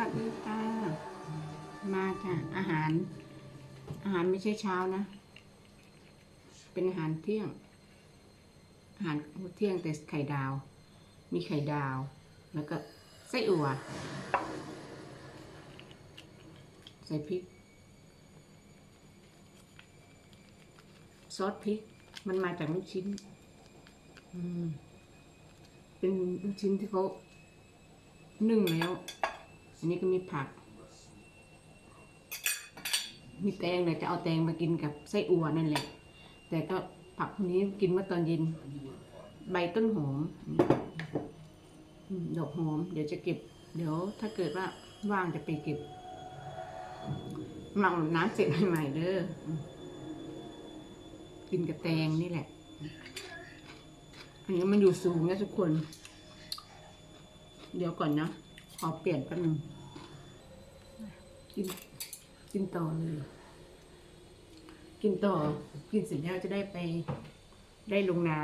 วัสดีค่ะ มาค่ะ อาหาร อาหารไม่ใช่เช้านะ เป็นอาหารเที่ยง อาหารเที่ยงแต่ไข่ดาว มีไข่ดาว แล้วก็ไส้อั่ว ใส่พริก ซอสพริก มันมาจากลูกชิ้น เป็นลูกชิ้นที่เขานึ่งแล้ว อันนี้ก็มีผัก มีแตงเลยจะเอาแตงมากินกับไส้อั่วนั่นแหละ แต่ก็ผักนี้กินเมื่อตอนเย็น ใบต้นหอมดอกหอม เดี๋ยวจะเก็บ เดี๋ยวถ้าเกิดว่าว่างจะไปเก็บหมักน้ำเสร็จใหม่ๆเด้อกินกับแตงนี่แหละ อันนี้มันอยู่สูงนะทุกคน เดี๋ยวก่อนนะ ขอเปลี่ยนแป๊บนึงกินกินต่อเลย กินต่อ กินเสร็จแล้วจะได้ไปได้ลงนา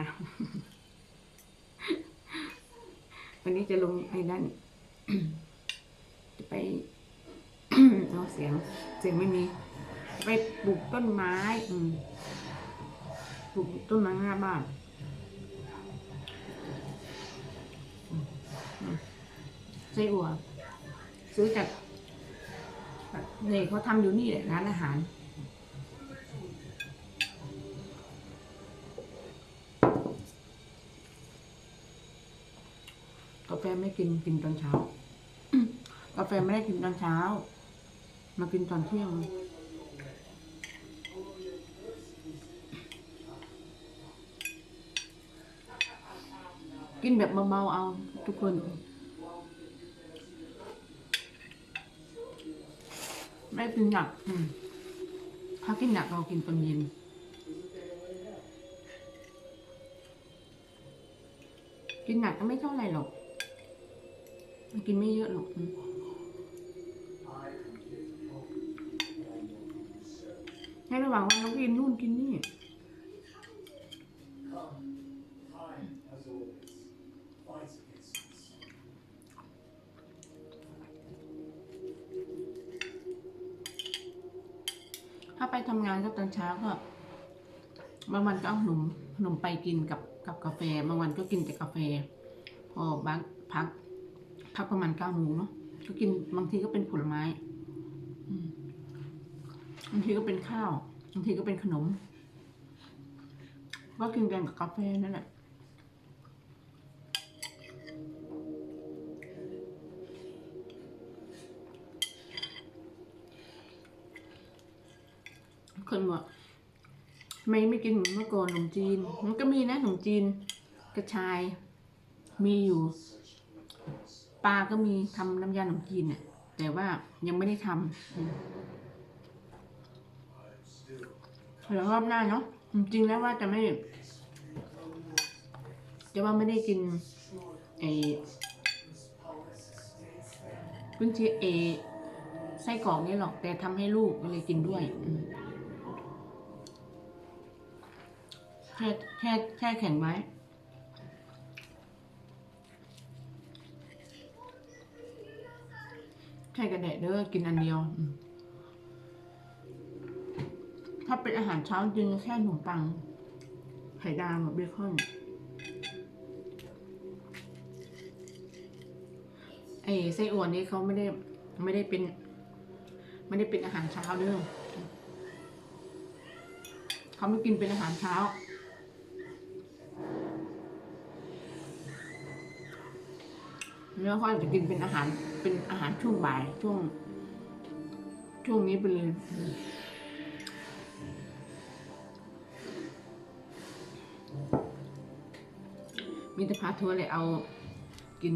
วันนี้จะลงไอ้นั่น จะไปเอาเสียง เสียงไม่มี ไปปลูกต้นไม้ อืมปลูกต้นไม้หน้าบ้าน ไส้อั่วซื้อจากนี่เขาทำอยู่นี่แหละร้านอาหาร กาแฟไม่กินกินตอนเช้า กาแฟไม่ได้กินตอนเช้า มากินตอนเที่ยงกินแบบเบาๆเอาทุกคน ไม่กินหนักอืมถ้ากินหนักเรากินตอนเย็นกินหนักก็ไม่เท่าไรหรอก มันกินไม่เยอะหรอกให้ระหว่างวันเรากินนู่นกินนี่ ถ้า ไปทำงานก็ตอนเช้าก็บางวันก็เอาขนมขนมไปกินกับกับกาแฟ บางวันก็กินแต่กาแฟ พอบางพัก พักประมาณเก้าโมงเนาะก็กินบางทีก็เป็นผลไม้บางทีก็เป็นข้าวบางทีก็เป็นขนม ก็กินกันกับกาแฟนั่นแหละ คนบอกไม่ไม่กินเหมือนเมื่อก่อนขนมจีน มันก็มีนะขนมจีน กระชาย มีอยู่ปลาก็มีทำน้ำยาขนมจีนเนี่ยแต่ว่ายังไม่ได้ทำอืมเดี๋ยวรอบหน้าเนาะจริงแล้วว่าจะไม่จะว่าไม่ได้กินไอ้กุนเชียเอไส้กรอกนี่หรอก แต่ทำให้ลูกก็เลยกินด้วย แช่แช่แช่แข็งไว้แช่กระเดะเด้อกินอันเดียว ถ้าเป็นอาหารเช้าจริงแค่ขนมปัง ไข่ดาวกับเบคอนไอ้ไส้อั่วนี้เขาไม่ได้ไม่ได้เป็น ไม่ได้เป็นอาหารเช้าเด้อเขาไม่กินเป็นอาหารเช้า นื้อเขาอาจจะกินเป็นอาหาร เป็นอาหารช่วงบ่ายช่วง ช่วงนี้ไปเลยมีแต่พาทัวร์เลยเอากิน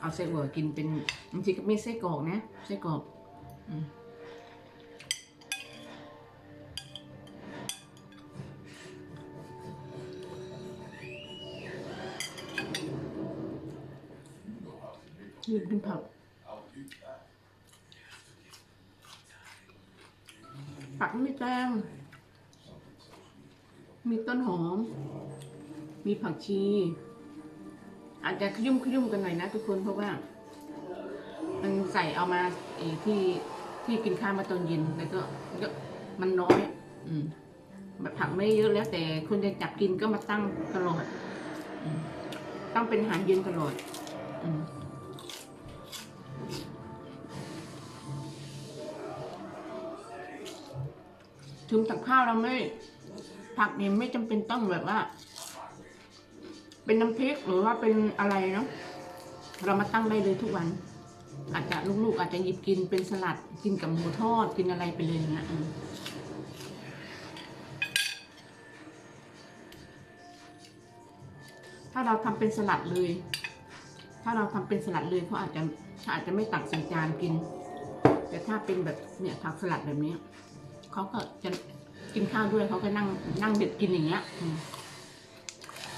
เอาไส้อั่วกินเป็นบางทีก็มีไส้กรอกนะไส้กรอกอืม ผักมีแตง มีต้นหอม มีผักชี อาจจะขยุ่มขยุ่มกันหน่อยนะทุกคนเพราะว่า มันใส่เอามาเอที่ที่กินข้าวมาตอนเย็นแล้วก็มันน้อย อืมแบบผักไม่เยอะแล้วแต่คนจะจับกินก็มาตั้งตลอดอตั้งเป็นอาหารเย็นตลอด อืม ถึงตักข้าวเราไม่ผักเนี่ยไม่จำเป็นต้องแบบว่า เป็นน้ำพริกหรือว่าเป็นอะไรเนาะเรามาตั้งได้เลยทุกวัน อาจจะลูกๆ อาจจะหยิบกินเป็นสลัดกินกับหมูทอดกินอะไรไปเลยอย่างเงี้ยถ้าเราทำเป็นสลัดเลย ถ้าเราทำเป็นสลัดเลยเขาอาจจะอาจจะไม่ตักใส่จานกิน แต่ถ้าเป็นแบบเนี่ยผักสลัดแบบนี้ เขาก็จะกินข้าวด้วยเขาก็นั่งนั่งเด็ดกินอย่างเงี้ยอืม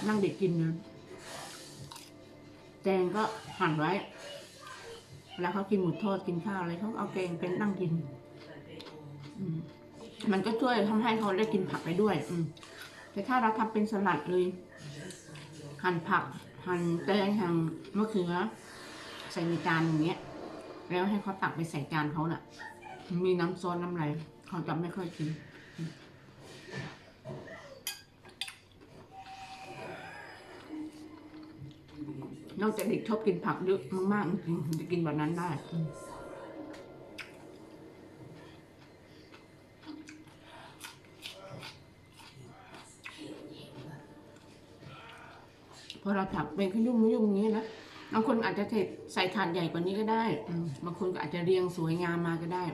นั่งเด็ดกินเลยแกงก็หั่นไว้เวลาเขากินหมูทอดกินข้าวอะไรเขาเอาแกงเป็นนั่งกิน อืมมันก็ช่วยทำให้เขาได้กินผักไปด้วย อืมแต่ถ้าเราทำเป็นสลัดเลย หั่นผัก หั่นแตงหั่นมะเขือ ใส่ในจานอย่างเงี้ย แล้วให้เขาตักไปใส่จานเขาน่ะ มีน้ำซอสน้ำอะไร เขาจะไม่ค่อยกินนอกจากเด็กชอบกินผักเยอะมากๆจริงจะกินแบบนั้นได้พอเราถักเป็นขยุ่มขยุ่มอย่างนี้นะบางคนอาจจะใส่ใส่ถาดใหญ่กว่านี้ก็ได้บางคนก็อาจจะเรียงสวยงามมาก็ได้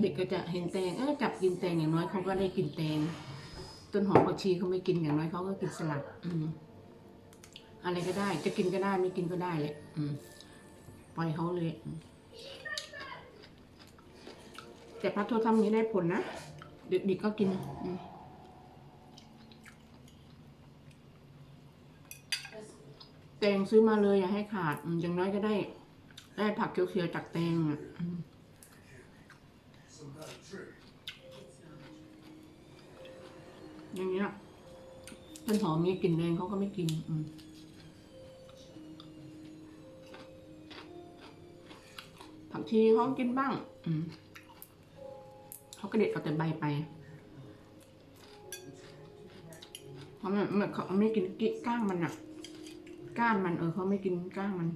เด็กก็จะเห็นแตงเออจับกินแตงอย่างน้อยเขาก็ได้กินแตง ต้นหอมผักชีเขาไม่กินอย่างน้อยเขาก็กินสลัด อืมอะไรก็ได้ จะกินก็ได้ไม่กินก็ได้แหละอืมปล่อยเขาเลย แต่พระโททำอย่างนี้ได้ผลนะเด็กๆก็กินอืมแตงซื้อมาเลยอย่าให้ขาดอืมอย่างน้อยก็ได้ ได้ผักเขียวๆจากแตงอะ อย่างเงี้ยต้นหอมนี่กลิ่นแดงเขาก็ไม่กิน อืมผักชีเขากินบ้าง อืมเขาก็เด็ดเอาแต่ใบไปเขาไม่ไม่เขาไม่กินกิก้างมันอะก้านมันเออเขาไม่กินก้างมัน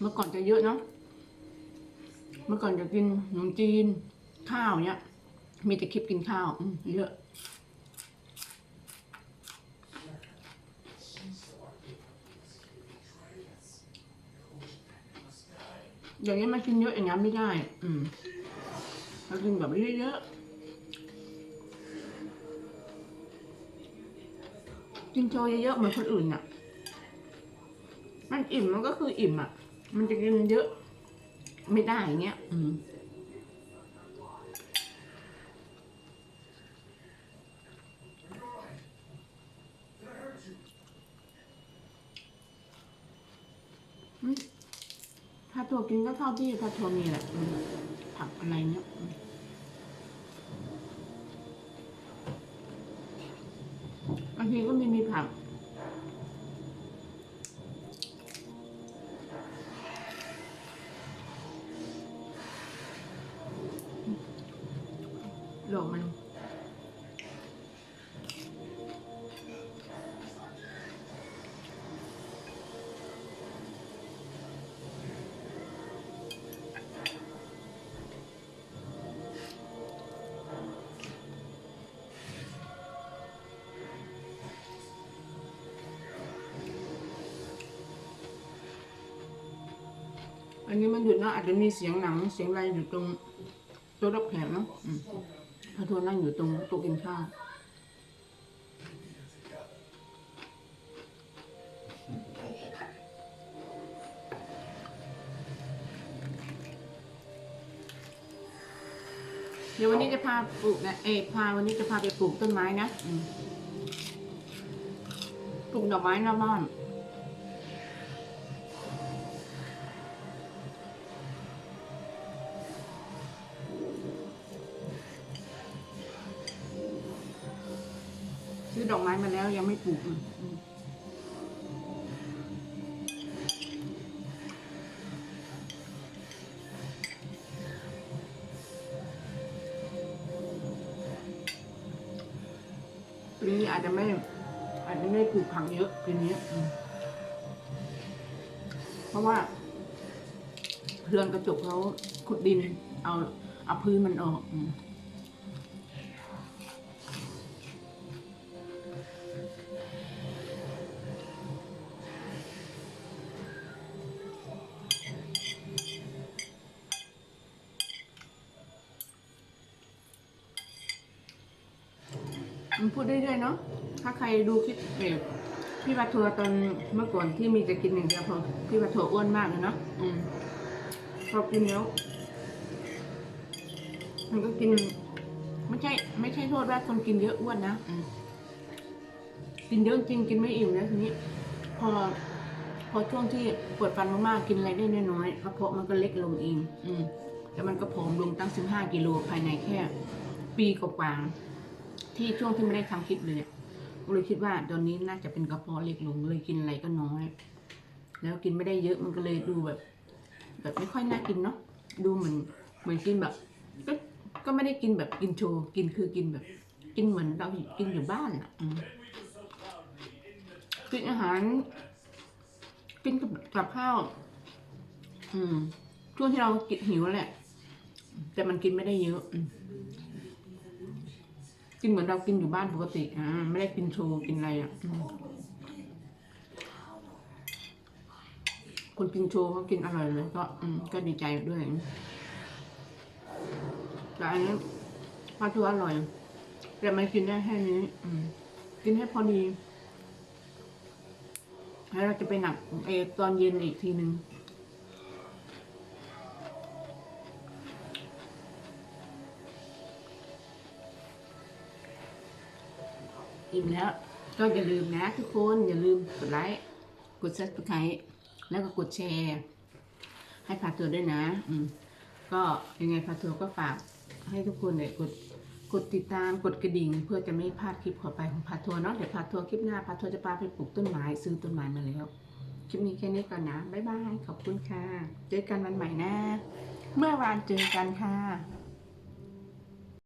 เมื่อก่อนจะเยอะเนาะ เมื่อก่อนจะกินขนมจีน ข้าวเนี้ย มีแต่คลิปกินข้าวเยอะอย่างนี้มากินเยอะอย่างนั้นไม่ได้ อืมเรากินแบบเยอะๆกินโชยเยอะๆเหมือนคนอื่นอะ มันอิ่มมันก็คืออิ่มอะ มันจะกินเยอะ ไม่ได้อย่างเงี้ย อืมถ้าตัวกินก็เท่าที่ถ้าตัวมีแหละผักอะไรเนี้ยบางทีก็ไม่มีผัก อันนี้มันหยุดนะอาจจะมีเสียงหนังเสียงอะไรอยู่ตรงโต๊ะรับแขกเนาะพระทวนนั่งอยู่ตรงโต๊ะกินข้าวเดี๋ยววันนี้จะพาปลูกนะเอยพาวันนี้จะพาไปปลูกต้นไม้นะปลูกดอกไม้หน้าบ้าน ดอกไม้มาแล้วยังไม่ปลูกอืมอืมปีนี้อาจจะไม่ อาจจะไม่ปลูกผักเยอะปีนี้อืมเพราะว่าเรือนกระจกเขาขุดดิน เอาเอาพื้นมันออก มันพูดเรื่อยๆเนาะ ถ้าใครดูคลิปเอกพี่ปาทัวร์ตอนเมื่อก่อนที่มีจะกินอย่างเดียวพอพี่ปาทัวร์อ้วนมากเลยเนาะอืมพอกินแล้วมันก็กิน ไม่ใช่ ไม่ใช่โทษว่าคนกินเยอะอ้วนนะกินเยอะจริงกินไม่อิ่มนะทีนี้ พอ พอช่วงที่ปวดฟันมากๆกินอะไรได้น้อยๆกระเพาะมันก็เล็กลงเอง อืมแล้วมันก็ผอมลงตั้งสิบห้ากิโลภายในแค่ ปีกว่าๆ ที่ช่วงที่ไม่ได้ทำคลิปเลยเนี่ยก็เลยคิดว่าตอนนี้น่าจะเป็นกระเพาะเล็กลงเลยกินอะไรก็น้อย แล้วกินไม่ได้เยอะมันก็เลยดูแบบ แบบไม่ค่อยน่ากินเนาะดูเหมือนเหมือนกินแบบ ก็ก็ไม่ได้กินแบบกินโชว์กินคือกินแบบ กินเหมือนเรากินอยู่บ้านอะกินอาหาร กินกับกับข้าวอืมช่วงที่เรากินหิวแหละ แต่มันกินไม่ได้เยอะ กินเหมือนเรากินอยู่บ้านปกติ อ่า ไม่ได้กินโชว์กินอะไรอะอคนกินโชว์เขากินอร่อยเลย ก็ อืม ก็ดีใจด้วยแต่อันนี้ปลาทูอร่อย แต่มันกินได้แค่นี้ อืม กินให้พอดี แล้วเราจะไปหนักเออตอนเย็นอีกทีหนึ่ง อิ่มแล้ว ก็อย่าลืมนะทุกคนอย่าลืมกดไลค์กดซับสไครต์แล้วก็กดแชร์ ให้พาตัวด้วยนะ อืมก็ยังไงพาตัวก็ฝากให้ทุกคนเนี่ยกดกดติดตามกดกระดิ่ง เพื่อจะไม่พลาดคลิปต่อไปของพาทัวร์เนาะเดี๋ยวพาทัวร์คลิปหน้าพาทัวร์จะพาไปปลูกต้นไม้ซื้อต้นไม้มาแล้วคลิปนี้แค่นี้ก่อนนะบ๊ายบายขอบคุณค่ะ เจอกันวันใหม่นะ เมื่อวานเจอกันค่ะ